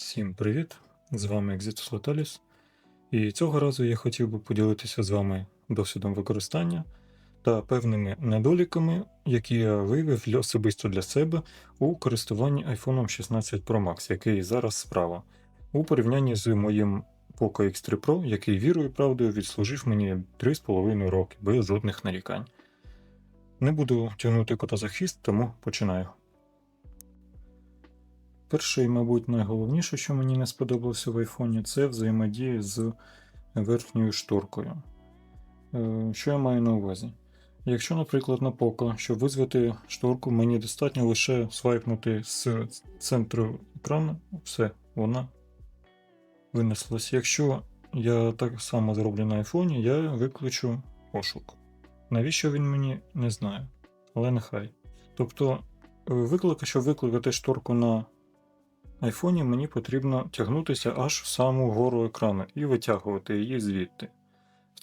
Всім привіт! З вами Exitus Latalis. І цього разу я хотів би поділитися з вами досвідом використання та певними недоліками, які я виявив особисто для себе у користуванні iPhone 16 Pro Max, який зараз справа, у порівнянні з моїм Poco X3 Pro, який вірою і правдою відслужив мені 3,5 роки без жодних нарікань. Не буду тягнути кота за хвіст, тому починаю. Перше і, мабуть, найголовніше, що мені не сподобалося в айфоні, це взаємодія з верхньою шторкою. Е, Що я маю на увазі? Якщо, наприклад, на Poco, щоб визвати шторку, мені достатньо лише свайпнути з центру екрану, все, вона винеслась. Якщо я так само зроблю на айфоні, я виключу пошук. Навіщо він мені не знаю, але нехай. Тобто, е, виклика, щоб викликати шторку на айфоні мені потрібно тягнутися аж в саму гору екрану і витягувати її звідти.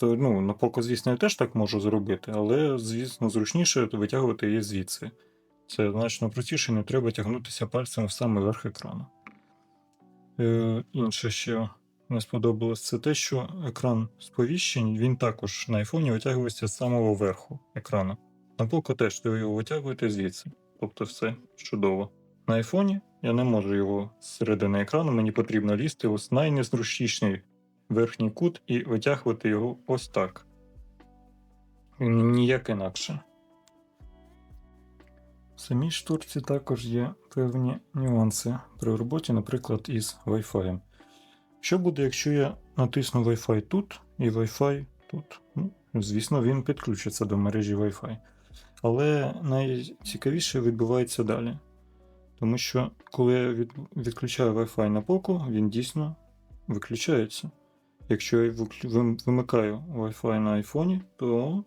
То, ну, на Poco, звісно, я теж так можу зробити, але, звісно, зручніше витягувати її звідси. Це значно простіше, не треба тягнутися пальцем в самий верх екрану. Е, інше, що не сподобалось, це те, що екран сповіщень він також на айфоні витягується з самого верху екрану. На теж ви його витягуєте звідси. Тобто все чудово. На айфоні я не можу його з екрану, мені потрібно лізти ось найнезручніший верхній кут і витягувати його ось так. Ніяк інакше. В самій штурці також є певні нюанси при роботі, наприклад, із Wi-Fi. Що буде, якщо я натисну Wi-Fi тут і Wi-Fi тут? Ну, звісно, він підключиться до мережі Wi-Fi. Але найцікавіше відбувається далі. Тому що коли я від, відключаю Wi-Fi на Poco, він дійсно виключається. Якщо я вимикаю Wi-Fi на айфоні, то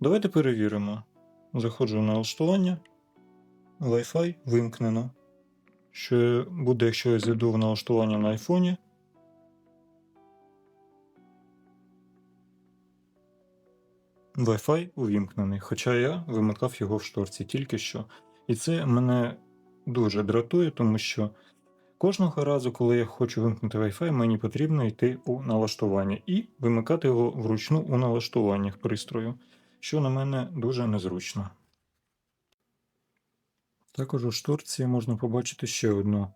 давайте перевіримо. Заходжу на налаштування. Wi-Fi вимкнено. Що буде, якщо я зайду в налаштування на айфоні? Wi-Fi увімкнений, хоча я вимикав його в шторці тільки що. І це мене дуже дратує, тому що кожного разу, коли я хочу вимкнути Wi-Fi, мені потрібно йти у налаштування і вимикати його вручну у налаштуваннях пристрою, що на мене дуже незручно. Також у шторці можна побачити ще одну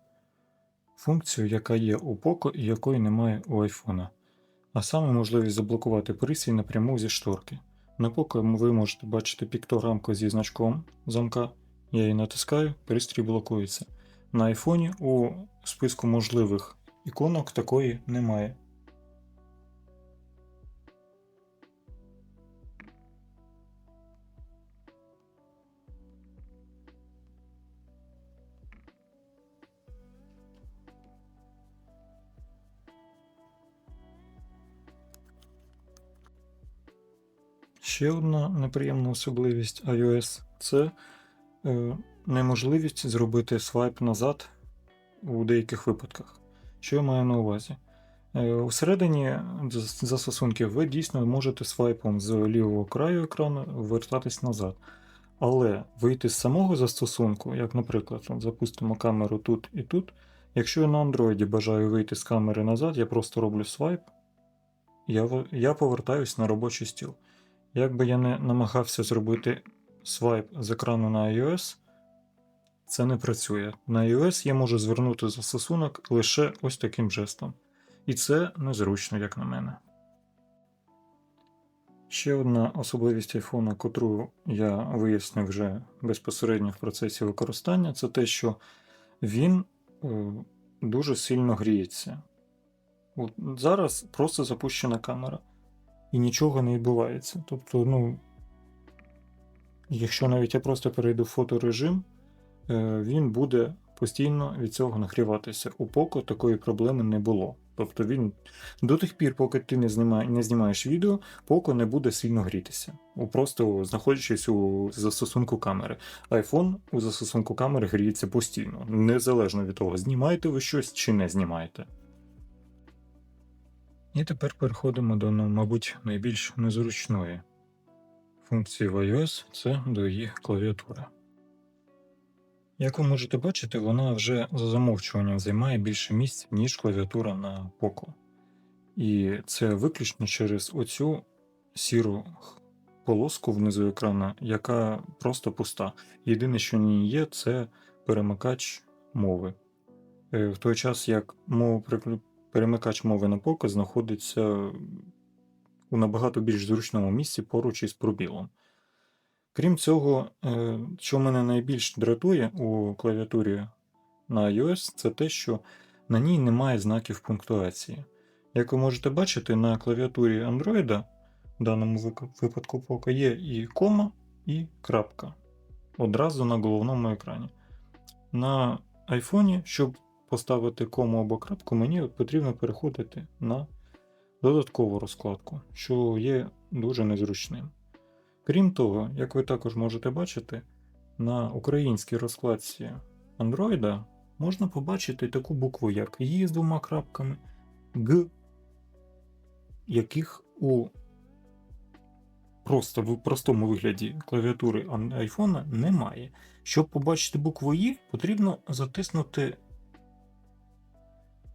функцію, яка є у Poco і якої немає у iPhone. А саме можливість заблокувати пристрій напряму зі шторки. На Poco ви можете бачити піктограмку зі значком замка. Я її натискаю, пристрій блокується. На айфоні у списку можливих іконок такої немає. Ще одна неприємна особливість iOS це неможливість зробити свайп назад у деяких випадках. Що я маю на увазі? Е, Усередині застосунків ви дійсно можете свайпом з лівого краю екрану вертатись назад. Але вийти з самого застосунку, як, наприклад, запустимо камеру тут і тут. Якщо я на Android бажаю вийти з камери назад, я просто роблю свайп, я, я повертаюсь на робочий стіл. Як би я не намагався зробити свайп з екрану на iOS, це не працює. На iOS я можу звернути застосунок лише ось таким жестом. І це незручно, як на мене. Ще одна особливість iPhone, котру я вияснив вже безпосередньо в процесі використання, це те, що він е, дуже сильно гріється. От зараз просто запущена камера і нічого не відбувається. Тобто, ну, якщо навіть я просто перейду в фоторежим, е, він буде постійно від цього нагріватися. У Poco такої проблеми не було. Тобто він до тих пір, поки ти не, знімає, не знімаєш відео, Poco не буде сильно грітися. Просто знаходячись у застосунку камери. iPhone у застосунку камери гріється постійно, незалежно від того, знімаєте ви щось чи не знімаєте. І тепер переходимо до, ну, мабуть, найбільш незручної функції в iOS це до її клавіатури. Як ви можете бачити, вона вже за замовчуванням займає більше місця, ніж клавіатура на Poco. І це виключно через оцю сіру полоску внизу екрана, яка просто пуста. Єдине, що в ній є, це перемикач мови. Е, В той час як перемикач мови на Poco знаходиться у набагато більш зручному місці поруч із пробілом. Крім цього, е, що мене найбільш дратує у клавіатурі на iOS, це те, що на ній немає знаків пунктуації. Як ви можете бачити, на клавіатурі Android, в даному випадку Poco, є і кома, і крапка. Одразу на головному екрані. На iPhone, щоб поставити кому або крапку, мені потрібно переходити на додаткову розкладку, що є дуже незручним. Крім того, як ви також можете бачити, на українській розкладці Android можна побачити таку букву, як «Є» з двома крапками, Г, яких у просто в простому вигляді клавіатури айфона немає. Щоб побачити букву І, потрібно затиснути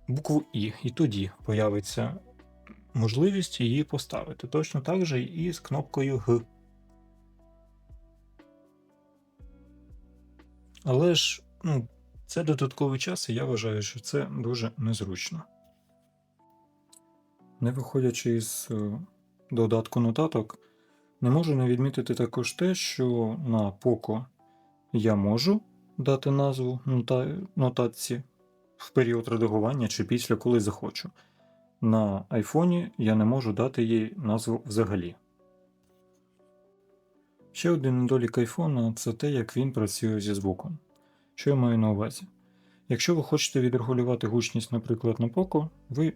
букву І, і тоді появиться можливість її поставити. Точно так же і з кнопкою Г. Але ж ну, це додатковий час, і я вважаю, що це дуже незручно. Не виходячи із е, додатку нотаток, не можу не відмітити також те, що на Poco я можу дати назву нота... нотатці в період редагування чи після, коли захочу. На айфоні я не можу дати їй назву взагалі. Ще один недолік айфона це те, як він працює зі звуком. Що я маю на увазі? Якщо ви хочете відрегулювати гучність, наприклад, на Poco, ви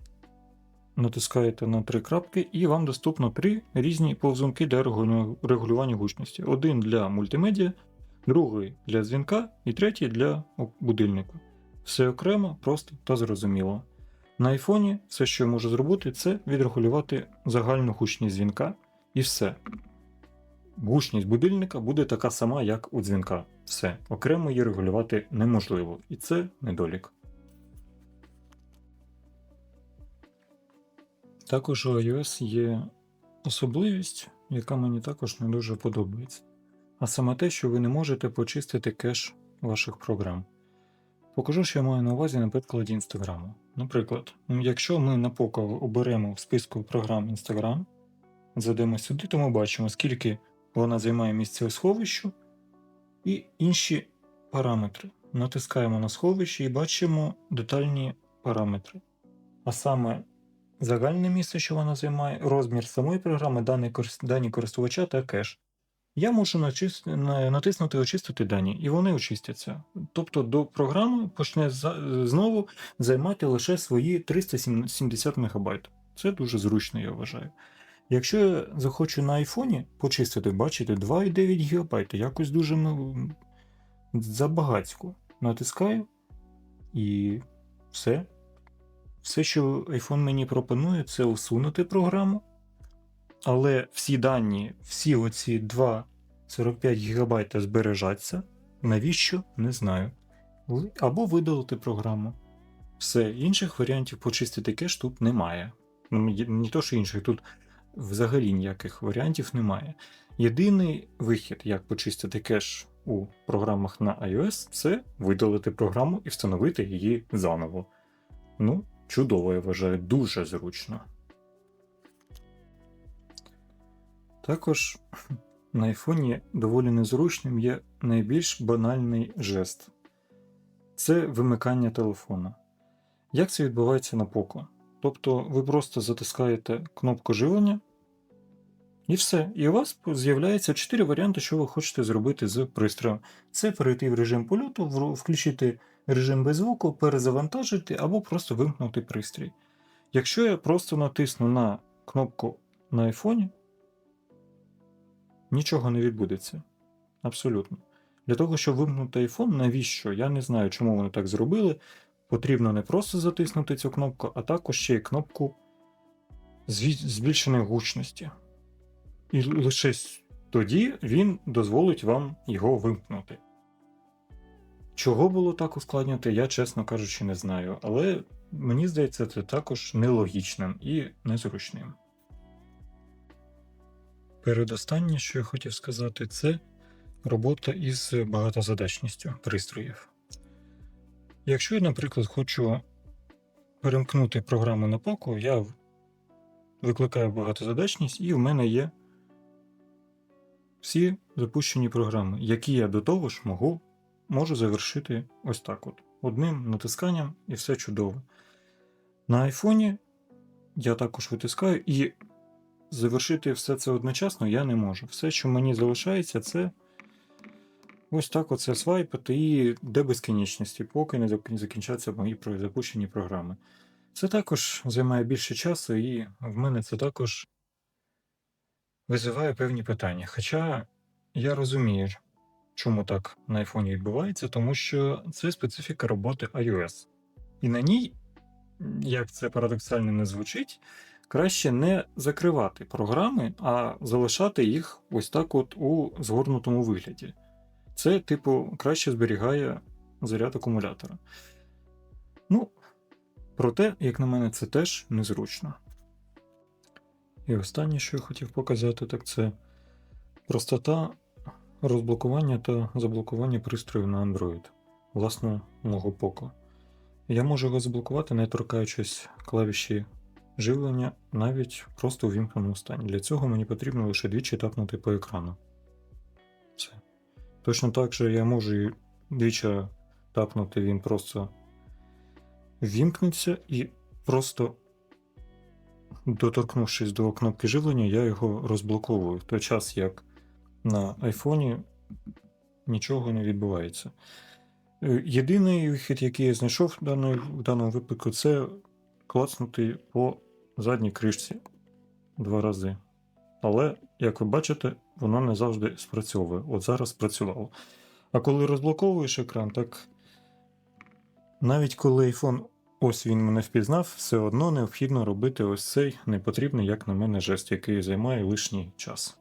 натискаєте на три крапки, і вам доступно три різні повзунки для регулювання гучності: один для мультимедіа, другий для дзвінка і третій для будильника. Все окремо, просто та зрозуміло. На айфоні все, що я можу зробити, це відрегулювати загальну гучність дзвінка і все. Гучність будильника буде така сама, як у дзвінка. Все, окремо її регулювати неможливо, і це недолік. Також у iOS є особливість, яка мені також не дуже подобається. А саме те, що ви не можете почистити кеш ваших програм. Покажу, що я маю на увазі на прикладі Інстаграму. Наприклад, якщо ми на Poco оберемо в списку програм Instagram, зайдемо сюди, то ми бачимо, скільки вона займає місця у сховищу і інші параметри. Натискаємо на сховище і бачимо детальні параметри. А саме загальне місце, що вона займає, розмір самої програми, дані користувача та кеш. Я можу начис- на- натиснути Очистити дані, і вони очистяться. Тобто до програми почне знову займати лише свої 370 МБ. Це дуже зручно, я вважаю. Якщо я захочу на айфоні почистити, бачите, 2,9 ГБ, якось дуже ну, забагацько. Натискаю і все. Все, що iPhone мені пропонує, це усунути програму. Але всі дані, всі оці 2,45 ГБ збережаться. Навіщо? Не знаю. Або видалити програму. Все, інших варіантів почистити кеш тут немає. Не то, що інших, тут взагалі ніяких варіантів немає. Єдиний вихід, як почистити кеш у програмах на iOS, це видалити програму і встановити її заново. Ну, чудово, я вважаю, дуже зручно. Також на айфоні доволі незручним є найбільш банальний жест це вимикання телефона. Як це відбувається на Poco? Тобто ви просто затискаєте кнопку живлення, і все. І у вас з'являється 4 варіанти, що ви хочете зробити з пристроєм. Це перейти в режим польоту, включити режим без звуку, перезавантажити або просто вимкнути пристрій. Якщо я просто натисну на кнопку на айфоні, нічого не відбудеться. Абсолютно. Для того, щоб вимкнути iPhone, навіщо? Я не знаю, чому вони так зробили. Потрібно не просто затиснути цю кнопку, а також ще й кнопку збільшеної гучності. І лише тоді він дозволить вам його вимкнути. Чого було так ускладнювати, я, чесно кажучи, не знаю. Але мені здається, це також нелогічним і незручним. Передостаннє, що я хотів сказати, це робота із багатозадачністю пристроїв. Якщо я, наприклад, хочу перемкнути програму на поку, я викликаю багатозадачність, і в мене є всі запущені програми, які я до того ж можу, можу завершити ось так: от, одним натисканням, і все чудово. На айфоні я також витискаю, і завершити все це одночасно я не можу. Все, що мені залишається, це ось так оце свайпати і до безкінечності, поки не закінчаться мої запущені програми. Це також займає більше часу, і в мене це також визиває певні питання. Хоча я розумію, чому так на айфоні відбувається, тому що це специфіка роботи iOS. І на ній, як це парадоксально не звучить, краще не закривати програми, а залишати їх ось так от у згорнутому вигляді. Це, типу, краще зберігає заряд акумулятора. Ну, проте, як на мене, це теж незручно. І останнє, що я хотів показати, так це простота розблокування та заблокування пристрою на Android, власне, мого Poco. Я можу його заблокувати, не торкаючись клавіші живлення, навіть просто у вімкненому стані. Для цього мені потрібно лише двічі тапнути по екрану. Все. Точно так же я можу двічі тапнути, він просто вімкнеться і просто доторкнувшись до кнопки живлення, я його розблоковую в той час, як на айфоні нічого не відбувається. Е, Єдиний вихід, який я знайшов в, даному випадку, це клацнути по задній кришці два рази. Але, як ви бачите, воно не завжди спрацьовує. От зараз спрацювало. А коли розблоковуєш екран, так навіть коли iPhone ось він мене впізнав, все одно необхідно робити ось цей непотрібний, як на мене, жест, який займає лишній час.